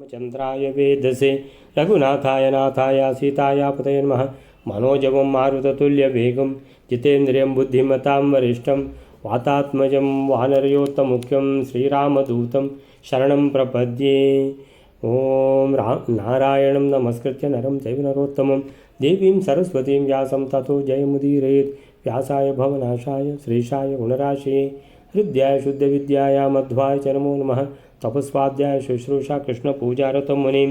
रामचन्द्राय वेदसे। रघुनाथाय नाथाय सीताय पतये नमः। मनोजवं मारुततुल्यवेगं। जितेन्द्रियं बुद्धिमतां वरिष्ठं। वातात्मजं वानरयोत्तमुख्यं श्रीरामदूतं। शरणं प्रपद्ये। ॐ रा, नारायणं नमस्कृत्य नरं चैव नरोत्तमं। देवीं सरस्वतीं व्यासं ततो जयमुदीरयेत्। व्यासाय भवनाशाय श्रीशाय गुणराशये। हृद्याय शुद्धविद्याय मध्वाय च नमो नमः। ತಪಸ್ವಾಧ್ಯಾಯ ಶುಶ್ರೂಷಾ ಕೃಷ್ಣ ಪೂಜಾರತ ಮುನಿ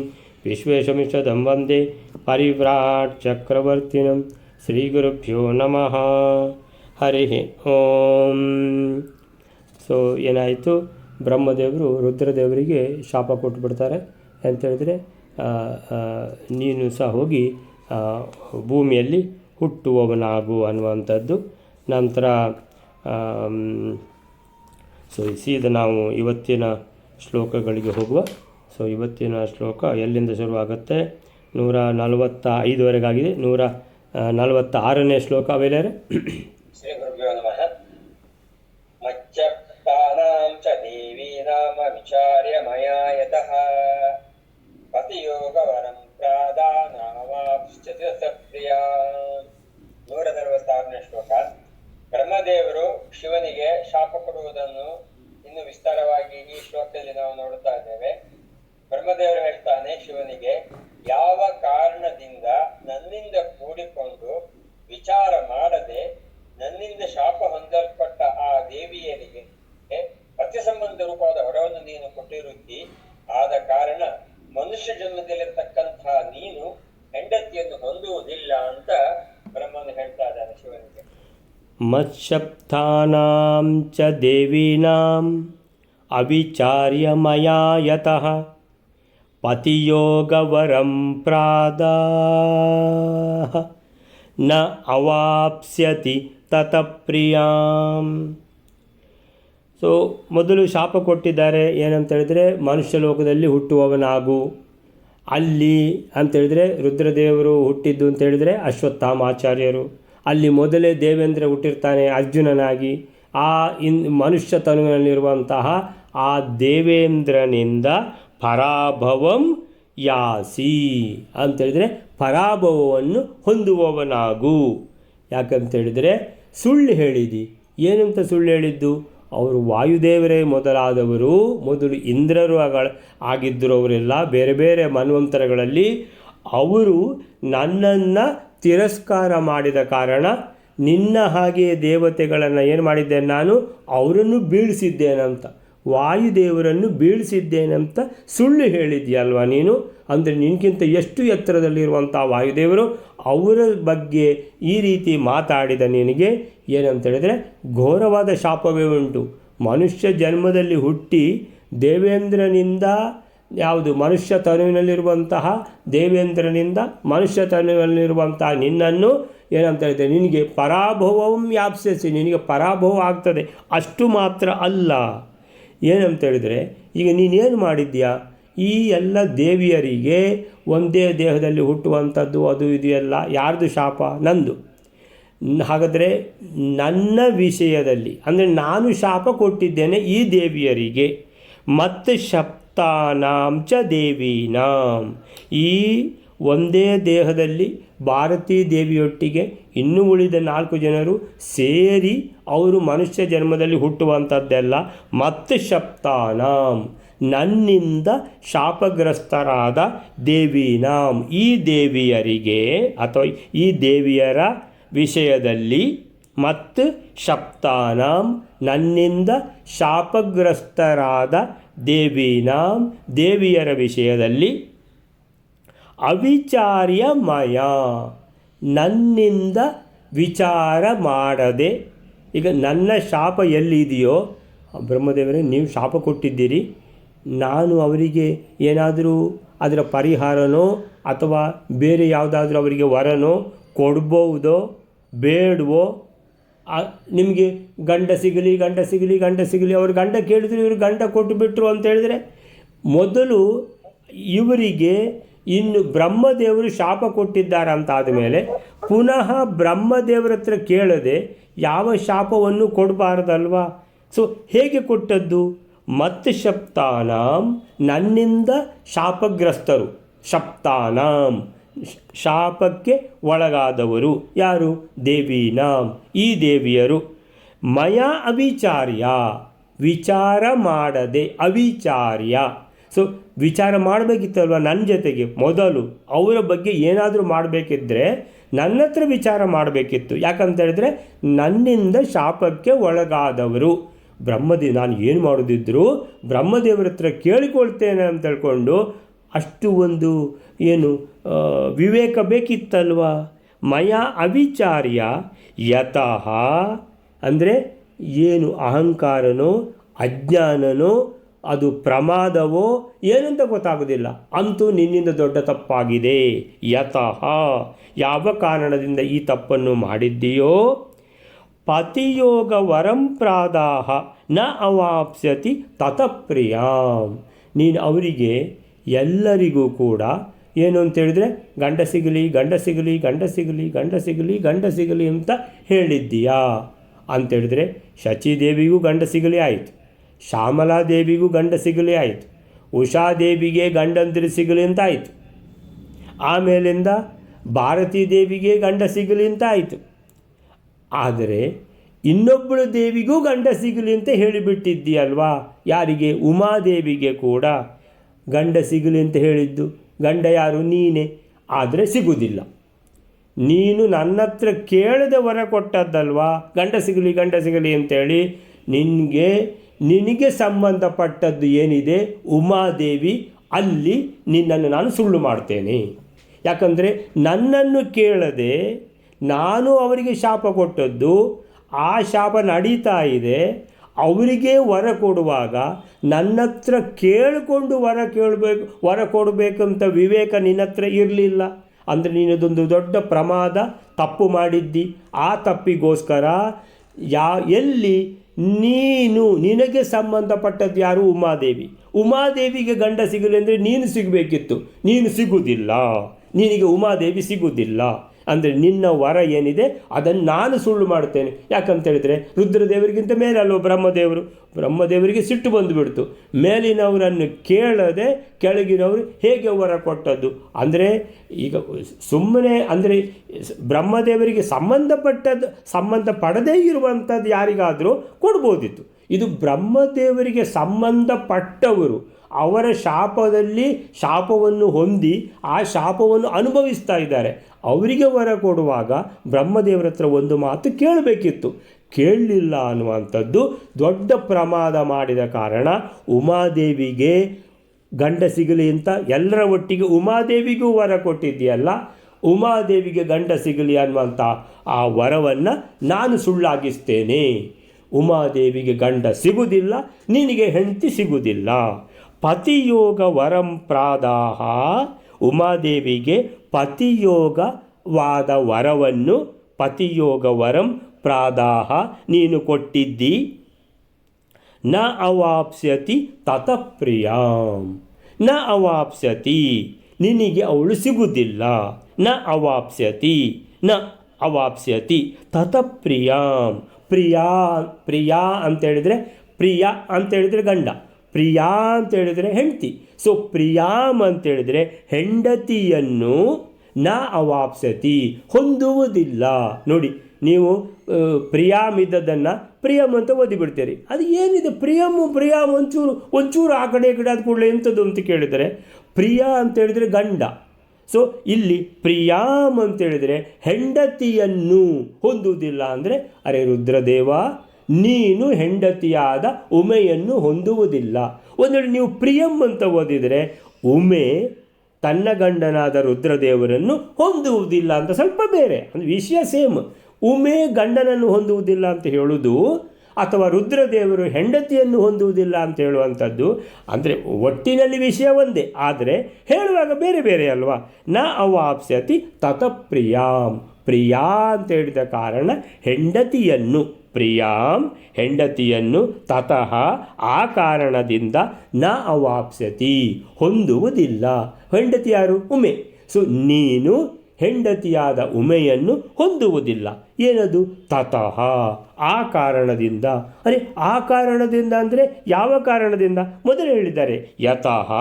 ವಿಶ್ವೇಶಮಿಷದಂ ವಂದೇ ಪರಿವ್ರಾಟ್ ಚಕ್ರವರ್ತಿನಂ ಶ್ರೀ ಗುರುಭ್ಯೋ ನಮಃ ಹರಿ ಓಂ ಸೊ ಏನಾಯಿತು? ಬ್ರಹ್ಮದೇವರು ರುದ್ರದೇವರಿಗೆ ಶಾಪ ಕೊಟ್ಬಿಡ್ತಾರೆ ಅಂತೇಳಿದರೆ ನೀನು ಸಹ ಹೋಗಿ ಭೂಮಿಯಲ್ಲಿ ಹುಟ್ಟುವವನಾಗು ಅನ್ನುವಂಥದ್ದು. ನಂತರ ಸೊ ಸೀದ ನಾವು ಇವತ್ತಿನ ಶ್ಲೋಕಗಳಿಗೆ ಹೋಗುವ. ಸೊ ಇವತ್ತಿನ ಶ್ಲೋಕ ಎಲ್ಲಿಂದ ಶುರುವಾಗುತ್ತೆ? ನೂರ ನಲವತ್ತ ಐದುವರೆಗಾಗಿದೆ ನೂರ ನಲವತ್ತ ಆರನೇ ಶ್ಲೋಕ ಅವೇಲೇ ನೂರ ನಲವತ್ತಾರನೇ ಶ್ಲೋಕ. ಬ್ರಹ್ಮದೇವರು ಶಿವನಿಗೆ ಶಾಪ ಕೊಡುವುದನ್ನು ಇನ್ನು ವಿಸ್ತಾರವಾಗಿ ಈ ಶ್ಲೋಕದಲ್ಲಿ ನಾವು ನೋಡುತ್ತಾ ಇದ್ದೇವೆ. ಬ್ರಹ್ಮದೇವರು ಹೇಳ್ತಾನೆ ಶಿವನಿಗೆ, ಯಾವ ಕಾರಣದಿಂದ ನನ್ನಿಂದ ಕೂಡಿಕೊಂಡು ವಿಚಾರ ಮಾಡದೆ ನನ್ನಿಂದ ಶಾಪ ಹೊಂದಲ್ಪಟ್ಟ ಆ ದೇವಿಯರಿಗೆ ಪತಿ ಸಂಬಂಧ ರೂಪವಾದ ಹೊರವನ್ನು ನೀನು ಕೊಟ್ಟಿರುತ್ತಿ. ಆದ ಕಾರಣ ಮನುಷ್ಯ ಜನ್ಮದಲ್ಲಿರ್ತಕ್ಕಂತಹ ನೀನು ಹೆಂಡತಿಯನ್ನು ಹೊಂದುವುದಿಲ್ಲ ಅಂತ ಬ್ರಹ್ಮನು ಹೇಳ್ತಾ ಇದ್ದಾನೆ ಶಿವನಿಗೆ. ಚ ದೇವೀನಾಂ ಅವಿಚಾರ್ಯಮಯಾಯತಃ ಮಯಾ ಯತಃ ಪತಿಯೋಗವರಂ ಪ್ರಾದ ನ ಅವಾಪ್ಸ್ಯತಿ ತತಪ್ರಿಯಾಂ ಸೊ ಮೊದಲು ಶಾಪ ಕೊಟ್ಟಿದ್ದಾರೆ ಏನಂತ ಹೇಳಿದರೆ ಮನುಷ್ಯ ಲೋಕದಲ್ಲಿ ಹುಟ್ಟುವವನಾಗು. ಅಲ್ಲಿ ಅಂತ ಹೇಳಿದರೆ ರುದ್ರದೇವರು ಹುಟ್ಟಿದ್ದು ಅಂತ ಹೇಳಿದರೆ ಅಶ್ವತ್ಥಾಮಾಚಾರ್ಯರು. ಅಲ್ಲಿ ಮೊದಲೇ ದೇವೇಂದ್ರ ಹುಟ್ಟಿರ್ತಾನೆ ಅರ್ಜುನನಾಗಿ. ಆ ಇನ್ ಮನುಷ್ಯ ತನುವಿನಲ್ಲಿರುವಂತಹ ಆ ದೇವೇಂದ್ರನಿಂದ ಪರಾಭವಂ ಯಾಸಿ ಅಂತೇಳಿದರೆ ಪರಾಭವವನ್ನು ಹೊಂದುವವನಾಗು. ಯಾಕಂತೇಳಿದರೆ ಸುಳ್ಳು ಹೇಳಿದಿ. ಏನಂತ ಸುಳ್ಳು ಹೇಳಿದ್ದು? ಅವರು ವಾಯುದೇವರೇ ಮೊದಲಾದವರು, ಮೊದಲು ಇಂದ್ರರು ಆಗಿದ್ದರು ಅವರೆಲ್ಲ. ಬೇರೆ ಬೇರೆ ಮನ್ವಂತರಗಳಲ್ಲಿ ಅವರು ನನ್ನನ್ನು ತಿರಸ್ಕಾರ ಮಾಡಿದ ಕಾರಣ ನಿನ್ನ ಹಾಗೆಯೇ ದೇವತೆಗಳನ್ನು ಏನು ಮಾಡಿದ್ದೆ ನಾನು? ಅವರನ್ನು ಬೀಳಿಸಿದ್ದೇನಂತ. ವಾಯುದೇವರನ್ನು ಬೀಳಿಸಿದ್ದೇನಂತ ಸುಳ್ಳು ಹೇಳಿದ್ಯಲ್ವ ನೀನು? ಅಂದರೆ ನಿನಗಿಂತ ಎಷ್ಟು ಎತ್ತರದಲ್ಲಿರುವಂಥ ವಾಯುದೇವರು? ಅವರ ಬಗ್ಗೆ ಈ ರೀತಿ ಮಾತಾಡಿದ ನಿನಗೆ ಏನಂತ ಹೇಳಿದರೆ, ಘೋರವಾದ ಶಾಪವೇ ಉಂಟು. ಮನುಷ್ಯ ಜನ್ಮದಲ್ಲಿ ಹುಟ್ಟಿ ದೇವೇಂದ್ರನಿಂದ ಯಾವುದು? ಮನುಷ್ಯ ತನುವಿನಲ್ಲಿರುವಂತಹ ದೇವೇಂದ್ರನಿಂದ ಮನುಷ್ಯ ತನುವಿನಲ್ಲಿರುವಂತಹ ನಿನ್ನನ್ನು ಏನಂತ ಹೇಳಿದ್ರೆ ನಿನಗೆ ಪರಾಭವಂ ವ್ಯಾಪ್ಸಿಸಿ ನಿನಗೆ ಪರಾಭವ ಆಗ್ತದೆ. ಅಷ್ಟು ಮಾತ್ರ ಅಲ್ಲ. ಏನಂತ ಹೇಳಿದರೆ ಈಗ ನೀನೇನು ಮಾಡಿದ್ಯಾ ಈ ಎಲ್ಲ ದೇವಿಯರಿಗೆ ಒಂದೇ ದೇಹದಲ್ಲಿ ಹುಟ್ಟುವಂಥದ್ದು ಅದು ಇದು ಎಲ್ಲ ಯಾರ್ದು ಶಾಪ? ನಂದು. ಹಾಗಾದರೆ ನನ್ನ ವಿಷಯದಲ್ಲಿ, ಅಂದರೆ ನಾನು ಶಾಪ ಕೊಟ್ಟಿದ್ದೇನೆ ಈ ದೇವಿಯರಿಗೆ. ಮತ್ತು ಶಪ್ತಾನಾಂ ಚ ದೇವೀನಾಂ. ಈ ಒಂದೇ ದೇಹದಲ್ಲಿ ಭಾರತೀ ದೇವಿಯೊಟ್ಟಿಗೆ ಇನ್ನೂ ಉಳಿದ ನಾಲ್ಕು ಜನರು ಸೇರಿ ಅವರು ಮನುಷ್ಯ ಜನ್ಮದಲ್ಲಿ ಹುಟ್ಟುವಂಥದ್ದೆಲ್ಲ ಮತ್ತು ಶಪ್ತಾನಾಂ. ನನ್ನಿಂದ ಶಾಪಗ್ರಸ್ತರಾದ ದೇವೀನಾಂ. ಈ ದೇವಿಯರಿಗೆ ಅಥವಾ ಈ ದೇವಿಯರ ವಿಷಯದಲ್ಲಿ ಮತ್ತು ಶಪ್ತಾನಾಂ ನನ್ನಿಂದ ಶಾಪಗ್ರಸ್ತರಾದ ದೇವೀನಾಂ ದೇವಿಯರ ವಿಷಯದಲ್ಲಿ ಅವಿಚಾರ್ಯಮಯ, ನನ್ನಿಂದ ವಿಚಾರ ಮಾಡದೆ. ಈಗ ನನ್ನ ಶಾಪ ಎಲ್ಲಿದೆಯೋ ಬ್ರಹ್ಮದೇವರೇ, ನೀವು ಶಾಪ ಕೊಟ್ಟಿದ್ದೀರಿ. ನಾನು ಅವರಿಗೆ ಏನಾದರೂ ಅದರ ಪರಿಹಾರನೋ ಅಥವಾ ಬೇರೆ ಯಾವುದಾದ್ರೂ ಅವರಿಗೆ ವರನೋ ಕೊಡ್ಬೋದೋ, ಬೇಡವೋ? ನಿಮಗೆ ಗಂಡ ಸಿಗಲಿ ಗಂಡ ಸಿಗಲಿ ಗಂಡ ಸಿಗಲಿ, ಅವರು ಗಂಡ ಕೇಳಿದ್ರು, ಇವರು ಗಂಡ ಕೊಟ್ಟು ಬಿಟ್ಟರು ಅಂತ ಹೇಳಿದರೆ ಮೊದಲು ಇವರಿಗೆ ಇನ್ನು ಬ್ರಹ್ಮದೇವರು ಶಾಪ ಕೊಟ್ಟಿದ್ದಾರೆ ಅಂತ ಆದಮೇಲೆ ಪುನಃ ಬ್ರಹ್ಮದೇವರ ಹತ್ರ ಕೇಳದೆ ಯಾವ ಶಾಪವನ್ನು ಕೊಡಬಾರ್ದಲ್ವಾ? ಸೊ ಹೇಗೆ ಕೊಟ್ಟದ್ದು? ಮತ್ ಶಪ್ತಾನಾಂ ನನ್ನಿಂದ ಶಾಪಗ್ರಸ್ತರು. ಶಪ್ತಾನಾಂ. ಶಾಪಕ್ಕೆ ಒಳಗಾದವರು ಯಾರು? ದೇವೀನಾಂ. ಈ ದೇವಿಯರು, ಮಯ ಅವಿಚಾರ್ಯ, ವಿಚಾರ ಮಾಡದೆ ಅವಿಚಾರ್ಯ. ಸೊ, ವಿಚಾರ ಮಾಡಬೇಕಿತ್ತಲ್ವ ನನ್ನ ಜೊತೆಗೆ? ಮೊದಲು ಅವರ ಬಗ್ಗೆ ಏನಾದರೂ ಮಾಡಬೇಕಿದ್ರೆ ನನ್ನ ಹತ್ರ ವಿಚಾರ ಮಾಡಬೇಕಿತ್ತು. ಯಾಕಂತ ಹೇಳಿದ್ರೆ ನನ್ನಿಂದ ಶಾಪಕ್ಕೆ ಒಳಗಾದವರು. ಬ್ರಹ್ಮದೇ, ನಾನು ಏನು ಮಾಡೋದಿದ್ರು ಬ್ರಹ್ಮದೇವರ ಹತ್ರ ಕೇಳಿಕೊಳ್ತೇನೆ ಅಂತ ಹೇಳ್ಕೊಂಡು ಅಷ್ಟು ಒಂದು ಏನು ವಿವೇಕ ಬೇಕಿತ್ತಲ್ವ? ಮಯ ಅವಿಚಾರ್ಯ ಯತಃ, ಅಂದರೆ ಏನು ಅಹಂಕಾರನೋ, ಅಜ್ಞಾನನೋ, ಅದು ಪ್ರಮಾದವೋ, ಏನಂತ ಗೊತ್ತಾಗೋದಿಲ್ಲ. ಅಂತೂ ನಿನ್ನಿಂದ ದೊಡ್ಡ ತಪ್ಪಾಗಿದೆ. ಯತಃ, ಯಾವ ಕಾರಣದಿಂದ ಈ ತಪ್ಪನ್ನು ಮಾಡಿದ್ದೀಯೋ? ಪತಿಯೋಗ ವರಂ ಪ್ರಾದಾಹ ನ ಅವಾಪ್ಸ್ಯತಿ ತತಪ್ರಿಯಾಂ ನೀನು ಅವರಿಗೆ ಎಲ್ಲರಿಗೂ ಕೂಡ ಏನು ಅಂತ ಹೇಳಿದ್ರೆ, ಗಂಡ ಸಿಗಲಿ ಗಂಡ ಸಿಗಲಿ ಗಂಡ ಸಿಗಲಿ ಗಂಡ ಸಿಗಲಿ ಗಂಡ ಸಿಗಲಿ ಅಂತ ಹೇಳಿದ್ದೀಯಾ? ಅಂತೇಳಿದರೆ ಶಚಿದೇವಿಗೂ ಗಂಡ ಸಿಗಲಿ ಆಯಿತು ಶ್ಯಾಮಲಾದೇವಿಗೂ ಗಂಡ ಸಿಗಲಿ ಆಯಿತು ಉಷಾದೇವಿಗೆ ಗಂಡಂದಿರು ಸಿಗಲಿ ಅಂತ ಆಯಿತು, ಆಮೇಲಿಂದ ಭಾರತೀ ದೇವಿಗೆ ಗಂಡ ಸಿಗಲಿ ಅಂತ ಆಯಿತು. ಆದರೆ ಇನ್ನೊಬ್ಬಳು ದೇವಿಗೂ ಗಂಡ ಸಿಗಲಿ ಅಂತ ಹೇಳಿಬಿಟ್ಟಿದ್ದೀಯಲ್ವಾ? ಯಾರಿಗೆ? ಉಮಾದೇವಿಗೆ ಕೂಡ. ಗಂಡ ಸಿಗಲಿ ಅಂತ ಹೇಳಿದ್ದು, ಗಂಡ ಯಾರು? ನೀನೇ. ಆದರೆ ಸಿಗುವುದಿಲ್ಲ ನೀನು ನನ್ನ ಹತ್ರ ಕೇಳದೆ ವರ ಕೊಟ್ಟದ್ದಲ್ವಾ? ಗಂಡ ಸಿಗಲಿ ಗಂಡ ಸಿಗಲಿ ಅಂತೇಳಿ ನಿನಗೆ ನಿನಗೆ ಸಂಬಂಧಪಟ್ಟದ್ದು ಏನಿದೆ? ಉಮಾದೇವಿ, ಅಲ್ಲಿ ನಿನ್ನನ್ನು ನಾನು ಸುಳ್ಳು ಮಾಡ್ತೇನೆ. ಯಾಕಂದರೆ ನನ್ನನ್ನು ಕೇಳದೆ ನಾನು ಅವರಿಗೆ ಶಾಪ ಕೊಟ್ಟದ್ದು, ಆ ಶಾಪ ನಡೀತಾ ಇದೆ. ಅವರಿಗೆ ವರ ಕೊಡುವಾಗ ನನ್ನ ಹತ್ರ ಕೇಳಿಕೊಂಡು ವರ ಕೇಳಬೇಕು, ವರ ಕೊಡಬೇಕಂತ ವಿವೇಕ ನಿನ್ನ ಹತ್ರ ಇರಲಿಲ್ಲ. ಅಂದರೆ ನೀನದೊಂದು ದೊಡ್ಡ ಪ್ರಮಾದ ತಪ್ಪು ಮಾಡಿದ್ದಿ. ಆ ತಪ್ಪಿಗೋಸ್ಕರ ಯಾ, ಎಲ್ಲಿ ನೀನು, ನಿನಗೆ ಸಂಬಂಧಪಟ್ಟದ್ದು ಯಾರು? ಉಮಾದೇವಿ. ಉಮಾದೇವಿಗೆ ಗಂಡ ಸಿಗಲಿ ಅಂದರೆ ನೀನು ಸಿಗಬೇಕಿತ್ತು. ನೀನು ಸಿಗುವುದಿಲ್ಲ ನಿನಗೆ ಉಮಾದೇವಿ ಸಿಗುವುದಿಲ್ಲ ಅಂದರೆ ನಿನ್ನ ವರ ಏನಿದೆ ಅದನ್ನು ನಾನು ಸುಳ್ಳು ಮಾಡ್ತೇನೆ ಯಾಕಂತ ಹೇಳಿದರೆ ರುದ್ರದೇವರಿಗಿಂತ ಮೇಲೆ ಅಲ್ವ ಬ್ರಹ್ಮದೇವರು? ಬ್ರಹ್ಮದೇವರಿಗೆ ಸಿಟ್ಟು ಬಂದುಬಿಡ್ತು. ಮೇಲಿನವರನ್ನು ಕೇಳದೆ ಕೆಳಗಿನವರು ಹೇಗೆ ವರ ಕೊಟ್ಟದ್ದು? ಅಂದರೆ ಈಗ ಸುಮ್ಮನೆ ಅಂದರೆ ಬ್ರಹ್ಮದೇವರಿಗೆ ಸಂಬಂಧಪಟ್ಟದ್ದು, ಸಂಬಂಧ ಪಡದೇ ಇರುವಂಥದ್ದು ಯಾರಿಗಾದರೂ ಕೊಡ್ಬೋದಿತ್ತು. ಇದು ಬ್ರಹ್ಮದೇವರಿಗೆ ಸಂಬಂಧಪಟ್ಟವರು ಅವರ ಶಾಪದಲ್ಲಿ ಶಾಪವನ್ನು ಹೊಂದಿ ಆ ಶಾಪವನ್ನು ಅನುಭವಿಸ್ತಾ ಇದ್ದಾರೆ. ಅವರಿಗೆ ವರ ಕೊಡುವಾಗ ಬ್ರಹ್ಮದೇವರ ಹತ್ರ ಒಂದು ಮಾತು ಕೇಳಬೇಕಿತ್ತು. ಕೇಳಲಿಲ್ಲ ಅನ್ನುವಂಥದ್ದು ದೊಡ್ಡ ಪ್ರಮಾದ ಮಾಡಿದ ಕಾರಣ ಉಮಾದೇವಿಗೆ ಗಂಡ ಸಿಗಲಿ ಅಂತ ಎಲ್ಲರ ಒಟ್ಟಿಗೆ ಉಮಾದೇವಿಗೂ ವರ ಕೊಟ್ಟಿದ್ದೀಯಲ್ಲ, ಉಮಾದೇವಿಗೆ ಗಂಡ ಸಿಗಲಿ ಅನ್ನುವಂಥ ಆ ವರವನ್ನು ನಾನು ಸುಳ್ಳಾಗಿಸ್ತೇನೆ. ಉಮಾದೇವಿಗೆ ಗಂಡ ಸಿಗುವುದಿಲ್ಲ ನಿನಗೆ ಹೆಂಡತಿ ಸಿಗುವುದಿಲ್ಲ ಪತಿಯೋಗ ವರಂ ಪ್ರಾದಾಹ. ಉಮಾದೇವಿಗೆ ಪತಿಯೋಗವಾದ ವರವನ್ನು ಪತಿಯೋಗ ವರಂ ಪ್ರಾದಾಹ ನೀನು ಕೊಟ್ಟಿದ್ದಿ. ನ ಅವಾಪ್ಸ್ಯತಿ ತತಪ್ರಿಯಾಂ. ನ ಅವಾಪ್ಸ್ಯತಿ ನಿನಗೆ ಅವಳು ಸಿಗುವುದಿಲ್ಲ ನ ಅವಾಪ್ಸ್ಯತಿ ನ ಅವಾಪ್ಸ್ಯತಿ ತತಪ್ರಿಯಾಂ. ಪ್ರಿಯಾ ಪ್ರಿಯಾ ಅಂತೇಳಿದರೆ ಪ್ರಿಯ ಅಂತೇಳಿದರೆ ಗಂಡ. ಪ್ರಿಯಾ ಅಂತೇಳಿದರೆ ಹೆಂಡತಿ. ಸೊ ಪ್ರಿಯಾಮ್ ಅಂತೇಳಿದರೆ ಹೆಂಡತಿಯನ್ನು ನ ಅವಾಪ್ಸತಿ, ಹೊಂದುವುದಿಲ್ಲ. ನೋಡಿ, ನೀವು ಪ್ರಿಯಾಮ್ ಇದ್ದದ್ದನ್ನು ಪ್ರಿಯಮ್ ಅಂತ ಓದಿಬಿಡ್ತೀರಿ. ಅದು ಏನಿದೆ? ಪ್ರಿಯಮ್ಮು ಪ್ರಿಯಾಮ್ ಒಂಚೂರು ಒಂಚೂರು ಆ ಕಡೆ ಈ ಕಡೆ ಆದ ಕೂಡಲೇ ಎಂಥದ್ದು ಅಂತ ಕೇಳಿದರೆ ಪ್ರಿಯ ಅಂತೇಳಿದರೆ ಗಂಡ. ಸೊ ಇಲ್ಲಿ ಪ್ರಿಯಾಮ್ ಅಂತೇಳಿದರೆ ಹೆಂಡತಿಯನ್ನು ಹೊಂದುವುದಿಲ್ಲ ಅಂದರೆ, ಅರೆ ರುದ್ರದೇವ ನೀನು ಹೆಂಡತಿಯಾದ ಉಮೆಯನ್ನು ಹೊಂದುವುದಿಲ್ಲ. ಒಂದು ವೇಳೆ ನೀವು ಪ್ರಿಯಂ ಅಂತ ಓದಿದರೆ, ಉಮೆ ತನ್ನ ಗಂಡನಾದ ರುದ್ರದೇವರನ್ನು ಹೊಂದುವುದಿಲ್ಲ ಅಂತ ಸ್ವಲ್ಪ ಬೇರೆ. ಅಂದರೆ ವಿಷಯ ಸೇಮ್. ಉಮೆ ಗಂಡನನ್ನು ಹೊಂದುವುದಿಲ್ಲ ಅಂತ ಹೇಳುವುದು ಅಥವಾ ರುದ್ರದೇವರು ಹೆಂಡತಿಯನ್ನು ಹೊಂದುವುದಿಲ್ಲ ಅಂತ ಹೇಳುವಂಥದ್ದು, ಅಂದರೆ ಒಟ್ಟಿನಲ್ಲಿ ವಿಷಯ ಒಂದೇ. ಆದರೆ ಹೇಳುವಾಗ ಬೇರೆ ಬೇರೆ ಅಲ್ವಾ? ನ ಅವಾಪ್ಸ್ಯತಿ ತತಪ್ರಿಯಾಂ ಪ್ರಿಯಾ ಅಂತ ಹೇಳಿದ ಕಾರಣ ಹೆಂಡತಿಯನ್ನು. ಪ್ರಿಯಾಂ ಹೆಂಡತಿಯನ್ನು ತತಃ ಆ ಕಾರಣದಿಂದ ನ ಅವಾಪ್ಸತಿ ಹೊಂದುವುದಿಲ್ಲ. ಹೆಂಡತಿ ಯಾರು? ಉಮೆ. ಸೊ, ನೀನು ಹೆಂಡತಿಯಾದ ಉಮೆಯನ್ನು ಹೊಂದುವುದಿಲ್ಲ. ಏನದು? ತತಃ. ಆ ಕಾರಣದಿಂದ. ಅರೆ, ಆ ಕಾರಣದಿಂದ ಅಂದರೆ ಯಾವ ಕಾರಣದಿಂದ? ಮೊದಲು ಹೇಳಿದ್ದಾರೆ. ಯತಃ.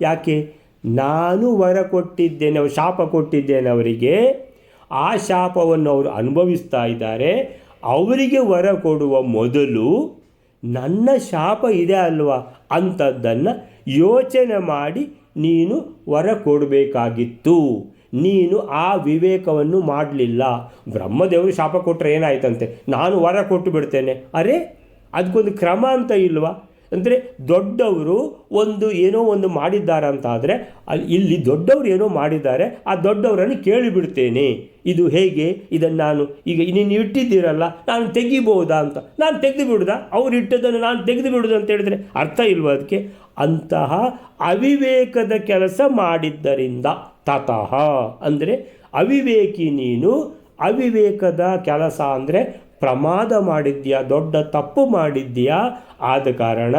ಯಾಕೆ? ನಾನು ವರ ಕೊಟ್ಟಿದ್ದೇನೆ, ಶಾಪ ಕೊಟ್ಟಿದ್ದೇನೆ ಅವರಿಗೆ. ಆ ಶಾಪವನ್ನು ಅವರು ಅನುಭವಿಸ್ತಾ ಇದ್ದಾರೆ. ಅವರಿಗೆ ವರ ಕೊಡುವ ಮೊದಲು ನನ್ನ ಶಾಪ ಇದೆ ಅಲ್ವಾ ಅಂಥದ್ದನ್ನು ಯೋಚನೆ ಮಾಡಿ ನೀನು ವರ ಕೊಡಬೇಕಾಗಿತ್ತು. ನೀನು ಆ ವಿವೇಕವನ್ನು ಮಾಡಲಿಲ್ಲ. ಬ್ರಹ್ಮದೇವರು ಶಾಪ ಕೊಟ್ಟರೆ ಏನಾಯ್ತಂತೆ? ನಾನು ವರ ಕೊಟ್ಟು ಬಿಡ್ತೇನೆ. ಅರೆ ಅದಕ್ಕೊಂದು ಕ್ರಮ ಅಂತ ಇಲ್ವಾ? ಅಂದರೆ ದೊಡ್ಡವರು ಒಂದು ಏನೋ ಒಂದು ಮಾಡಿದ್ದಾರೆ ಅಂತ ಆದರೆ ಅಲ್ಲಿ ಇಲ್ಲಿ ದೊಡ್ಡವರು ಏನೋ ಮಾಡಿದ್ದಾರೆ, ಆ ದೊಡ್ಡವರನ್ನು ಕೇಳಿಬಿಡ್ತೇನೆ. ಇದು ಹೇಗೆ? ಇದನ್ನು ನಾನು ಈಗ ನೀನು ಇಟ್ಟಿದ್ದೀರಲ್ಲ, ನಾನು ತೆಗಿಬಹುದಾ ಅಂತ. ನಾನು ತೆಗೆದು ಬಿಡುದಾ ಅವ್ರು ಇಟ್ಟದನ್ನು ನಾನು ತೆಗೆದು ಬಿಡುದು ಅಂತ ಹೇಳಿದರೆ ಅರ್ಥ ಇಲ್ವ ಅದಕ್ಕೆ? ಅಂತಹ ಅವಿವೇಕದ ಕೆಲಸ ಮಾಡಿದ್ದರಿಂದ ತತಃ. ಅಂದರೆ ಅವಿವೇಕಿ ನೀನು ಅವಿವೇಕದ ಕೆಲಸ ಅಂದರೆ ಪ್ರಮಾದ ಮಾಡಿದ್ಯಾ, ದೊಡ್ಡ ತಪ್ಪು ಮಾಡಿದ್ಯಾ? ಆದ ಕಾರಣ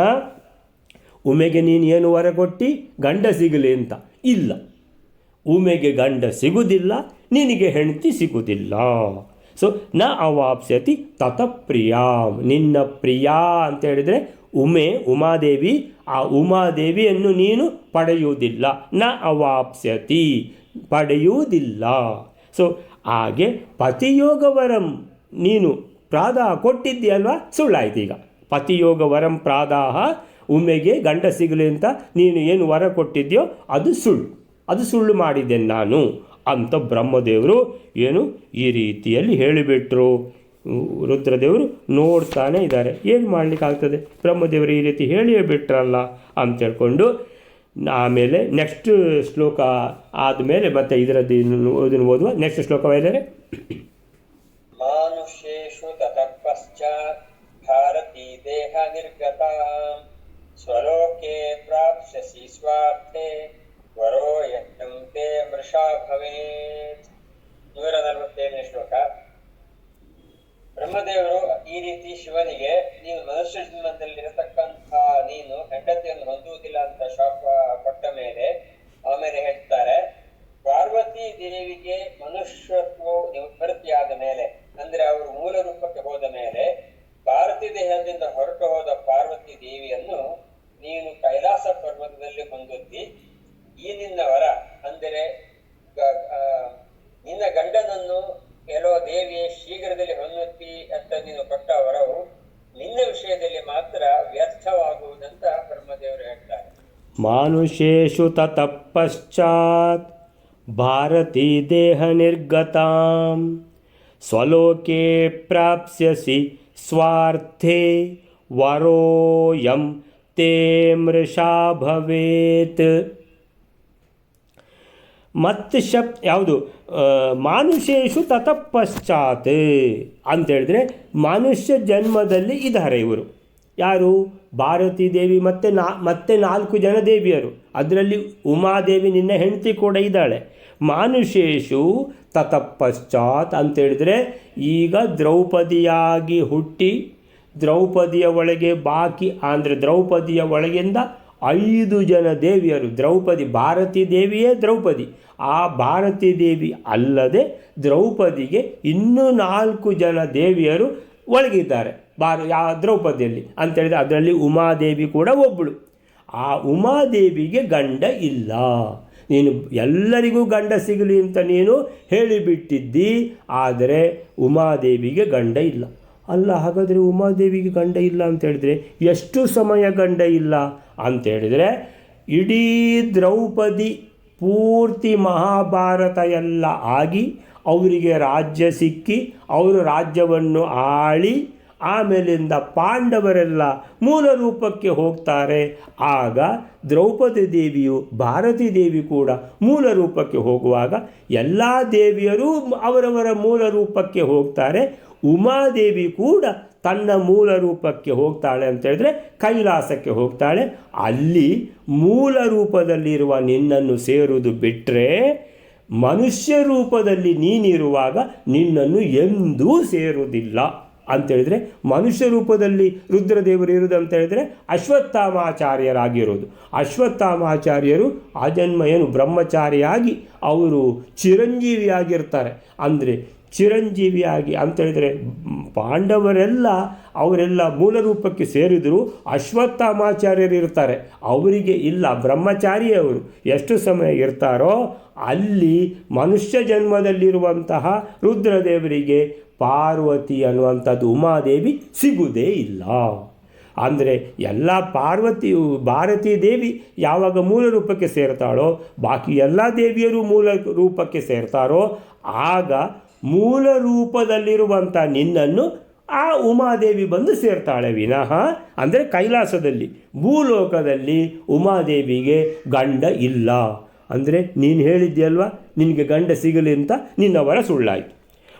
ಉಮೆಗೆ ನೀನು ಏನು ವರ ಕೊಟ್ಟಿ? ಗಂಡ ಸಿಗಲಿ ಅಂತ. ಇಲ್ಲ. ಉಮೆಗೆ ಗಂಡ ಸಿಗುವುದಿಲ್ಲ ನಿನಗೆ ಹೆಂಡತಿ ಸಿಗುವುದಿಲ್ಲ ಸೊ ನ ಅವಾಪ್ಸ್ಯತಿ ತತ ಪ್ರಿಯಾಂ. ನಿನ್ನ ಪ್ರಿಯಾ ಅಂತ ಹೇಳಿದರೆ ಉಮೆ, ಉಮಾದೇವಿ, ಆ ಉಮಾದೇವಿಯನ್ನು ನೀನು ಪಡೆಯುವುದಿಲ್ಲ. ನ ಅವಾಪ್ಸ್ಯತಿ ಪಡೆಯುವುದಿಲ್ಲ. ಸೊ ಹಾಗೆ ಪತಿಯೋಗವರಂ ನೀನು ಪ್ರಾದಾಹ ಕೊಟ್ಟಿದ್ದೀಯಲ್ವಾ? ಸುಳ್ಳಾಯ್ತು ಈಗ. ಪತಿಯೋಗ ವರಂ ಪ್ರಾದಾಹ ಉಮೆಗೆ ಗಂಡ ಸಿಗಲಿ ಅಂತ ನೀನು ಏನು ವರ ಕೊಟ್ಟಿದ್ಯೋ ಅದು ಸುಳ್ಳು. ಅದು ಸುಳ್ಳು ಮಾಡಿದ್ದೆ ನಾನು ಅಂತ ಬ್ರಹ್ಮದೇವರು ಏನು ಈ ರೀತಿಯಲ್ಲಿ ಹೇಳಿಬಿಟ್ರು. ರುದ್ರದೇವರು ನೋಡ್ತಾನೆ ಇದ್ದಾರೆ. ಏನು ಮಾಡಲಿಕ್ಕಾಗ್ತದೆ ಬ್ರಹ್ಮದೇವರು ಈ ರೀತಿ ಹೇಳಿಯೇ ಬಿಟ್ರಲ್ಲ ಅಂತ ಹೇಳ್ಕೊಂಡು ಆಮೇಲೆ ನೆಕ್ಸ್ಟ್ ಶ್ಲೋಕ ಆದಮೇಲೆ ಮತ್ತೆ ಇದರದ್ದು ಓದಿನ ಓದುವ ನೆಕ್ಸ್ಟ್ ಶ್ಲೋಕ ಹೇಳಿದರೆ मानुष्येषु ततः पश्चात् भारती देहनिर्गता स्वलोके प्राप्स्यसि स्वार्थे वरोऽयं ते मृषा भवेत् ನೂರ ನಲವತ್ತೇಳನೇ ಶ್ಲೋಕ ಬ್ರಹ್ಮದೇವರು ಈ ರೀತಿ ಶಿವನಿಗೆ ನೀನು ಮನುಷ್ಯ ಜನ್ಮದಲ್ಲಿರತಕ್ಕಂಥ ನೀನು ಹೆಂಡತಿಯನ್ನು ಹೊಂದುವುದಿಲ್ಲ ಅಂತ ಶಾಪ ಕೊಟ್ಟ ಮೇಲೆ ಆಮೇಲೆ ಹೇಳ್ತಾರೆ ಪಾರ್ವತಿ ದೇವಿಗೆ ಮನುಷ್ಯತ್ವವು ನಿವೃತ್ತಿಯಾದ ಮೇಲೆ ಅಂದ್ರೆ ಅವರು ಮೂಲ ರೂಪಕ್ಕೆ ಹೋದ ಮೇಲೆ ಭಾರತಿ ದೇಹದಿಂದ ಹೊರಟು ಹೋದ ಪಾರ್ವತಿ ದೇವಿಯನ್ನು ನೀನು ಕೈಲಾಸ ಪರ್ವತದಲ್ಲಿ ಹೊಂದುತ್ತಿ, ಈ ನಿನ್ನ ವರ ಅಂದರೆ ನಿನ್ನ ಗಂಡನನ್ನು ಕೆಲವು ದೇವಿಯೇ ಶೀಘ್ರದಲ್ಲಿ ಹೊಂದುತ್ತಿ ಅಂತ ನೀನು ಕೊಟ್ಟ ವರವು ನಿನ್ನ ವಿಷಯದಲ್ಲಿ ಮಾತ್ರ ವ್ಯರ್ಥವಾಗುವುದಂತ ಬ್ರಹ್ಮದೇವರು ಹೇಳ್ತಾರೆ. ಮಾನುಷೇಶು ತತಃ ಭಾರತೀ ದೇಹ ದೇಹನಿರ್ಗತಾಂ ಸ್ವಲೋಕೆ ಪ್ರಾಪ್ಸ್ಯಸಿ ಸ್ವಾರ್ಥೆ ವರೋಯಂ ತೇ ಮೃಷಾ ಭವೇತ್ ಮತ್ ಶಬ್ ಯಾವುದು? ಮಾನುಷೇಶು ತತಪಶ್ಚಾತ್ ಅಂತೇಳಿದ್ರೆ ಮನುಷ್ಯ ಜನ್ಮದಲ್ಲಿ ಇದ್ದಾರೆ ಇವರು. ಯಾರು? ಭಾರತೀ ದೇವಿ ಮತ್ತು ನಾ, ಮತ್ತೆ ನಾಲ್ಕು ಜನ ದೇವಿಯರು. ಅದರಲ್ಲಿ ಉಮಾದೇವಿ ನಿನ್ನ ಹೆಂಡತಿ ಕೂಡ ಇದ್ದಾಳೆ. ಮಾನುಷೇಷು ತತಃ ಅಂತೇಳಿದರೆ ಈಗ ದ್ರೌಪದಿಯಾಗಿ ಹುಟ್ಟಿ ದ್ರೌಪದಿಯ ಒಳಗೆ ಬಾಕಿ ಅಂದರೆ ದ್ರೌಪದಿಯ ಒಳಗಿಂದ ಐದು ಜನ ದೇವಿಯರು, ದ್ರೌಪದಿ ಭಾರತೀ ದೇವಿಯೇ ದ್ರೌಪದಿ. ಆ ಭಾರತೀ ದೇವಿ ಅಲ್ಲದೆ ದ್ರೌಪದಿಗೆ ಇನ್ನೂ ನಾಲ್ಕು ಜನ ದೇವಿಯರು ಒಳಗಿದ್ದಾರೆ ಬಾರ ಯಾ ದ್ರೌಪದಿಯಲ್ಲಿ. ಅಂತೇಳಿದ್ರೆ ಅದರಲ್ಲಿ ಉಮಾದೇವಿ ಕೂಡ ಒಬ್ಬಳು ಆ ಉಮಾದೇವಿಗೆ ಗಂಡ ಇಲ್ಲ. ನೀನು ಎಲ್ಲರಿಗೂ ಗಂಡ ಸಿಗಲಿ ಅಂತ ನೀನು ಹೇಳಿಬಿಟ್ಟಿದ್ದಿ, ಆದರೆ ಉಮಾದೇವಿಗೆ ಗಂಡ ಇಲ್ಲ. ಅಲ್ಲ, ಹಾಗಾದರೆ ಉಮಾದೇವಿಗೆ ಗಂಡ ಇಲ್ಲ ಅಂತ ಹೇಳಿದರೆ ಎಷ್ಟು ಸಮಯ ಗಂಡ ಇಲ್ಲ ಅಂತ ಹೇಳಿದರೆ, ಇಡೀ ದ್ರೌಪದಿ ಪೂರ್ತಿ ಮಹಾಭಾರತ ಎಲ್ಲ ಆಗಿ ಅವರಿಗೆ ರಾಜ್ಯ ಸಿಕ್ಕಿ, ಅವರು ರಾಜ್ಯವನ್ನು ಆಳಿ ಆಮೇಲಿಂದ ಪಾಂಡವರೆಲ್ಲ ಮೂಲ ರೂಪಕ್ಕೆ ಹೋಗ್ತಾರೆ. ಆಗ ದ್ರೌಪದಿ ದೇವಿಯು ಭಾರತೀ ದೇವಿ ಕೂಡ ಮೂಲ ರೂಪಕ್ಕೆ ಹೋಗುವಾಗ ಎಲ್ಲ ದೇವಿಯರೂ ಅವರವರ ಮೂಲ ರೂಪಕ್ಕೆ ಹೋಗ್ತಾರೆ. ಉಮಾದೇವಿ ಕೂಡ ತನ್ನ ಮೂಲ ರೂಪಕ್ಕೆ ಹೋಗ್ತಾಳೆ ಅಂತ ಹೇಳಿದ್ರೆ ಕೈಲಾಸಕ್ಕೆ ಹೋಗ್ತಾಳೆ. ಅಲ್ಲಿ ಮೂಲ ರೂಪದಲ್ಲಿರುವ ನಿನ್ನನ್ನು ಸೇರುವುದು ಬಿಟ್ಟರೆ ಮನುಷ್ಯ ರೂಪದಲ್ಲಿ ನೀನಿರುವಾಗ ನಿನ್ನನ್ನು ಎಂದೂ ಸೇರುವುದಿಲ್ಲ. ಅಂತೇಳಿದರೆ ಮನುಷ್ಯ ರೂಪದಲ್ಲಿ ರುದ್ರದೇವರು ಇರುವುದು ಅಂತ ಹೇಳಿದರೆ ಅಶ್ವತ್ಥಾಮಾಚಾರ್ಯರಾಗಿರೋದು ಅಶ್ವತ್ಥಾಮಾಚಾರ್ಯರು ಆಜನ್ಮಯನು ಬ್ರಹ್ಮಚಾರಿಯಾಗಿ ಅವರು ಚಿರಂಜೀವಿಯಾಗಿರ್ತಾರೆ. ಅಂದರೆ ಚಿರಂಜೀವಿಯಾಗಿ ಅಂತೇಳಿದರೆ ಪಾಂಡವರೆಲ್ಲ ಅವರೆಲ್ಲ ಮೂಲ ರೂಪಕ್ಕೆ ಸೇರಿದರೂ, ಅಶ್ವತ್ಥಾಮಾಚಾರ್ಯರು ಇರ್ತಾರೆ. ಅವರಿಗೆ ಇಲ್ಲ, ಬ್ರಹ್ಮಚಾರಿಯವರು ಎಷ್ಟು ಸಮಯ ಇರ್ತಾರೋ ಅಲ್ಲಿ ಮನುಷ್ಯ ಜನ್ಮದಲ್ಲಿರುವಂತಹ ರುದ್ರದೇವರಿಗೆ ಪಾರ್ವತಿ ಅನ್ನುವಂಥದ್ದು ಉಮಾದೇವಿ ಸಿಗುವುದೇ ಇಲ್ಲ. ಅಂದರೆ ಎಲ್ಲ ಪಾರ್ವತಿ, ಭಾರತೀ ದೇವಿ ಯಾವಾಗ ಮೂಲ ರೂಪಕ್ಕೆ ಸೇರ್ತಾಳೋ, ಬಾಕಿ ಎಲ್ಲ ದೇವಿಯರು ಮೂಲ ರೂಪಕ್ಕೆ ಸೇರ್ತಾರೋ, ಆಗ ಮೂಲ ರೂಪದಲ್ಲಿರುವಂಥ ನಿನ್ನನ್ನು ಆ ಉಮಾದೇವಿ ಬಂದು ಸೇರ್ತಾಳೆ ವಿನಃ. ಅಂದರೆ ಕೈಲಾಸದಲ್ಲಿ, ಭೂಲೋಕದಲ್ಲಿ ಉಮಾದೇವಿಗೆ ಗಂಡ ಇಲ್ಲ. ಅಂದರೆ ನೀನು ಹೇಳಿದ್ಯಲ್ವ, ನಿನಗೆ ಗಂಡ ಸಿಗಲಿ ಅಂತ ನಿನ್ನವರ ಸುಳ್ಳಾಯಿತು.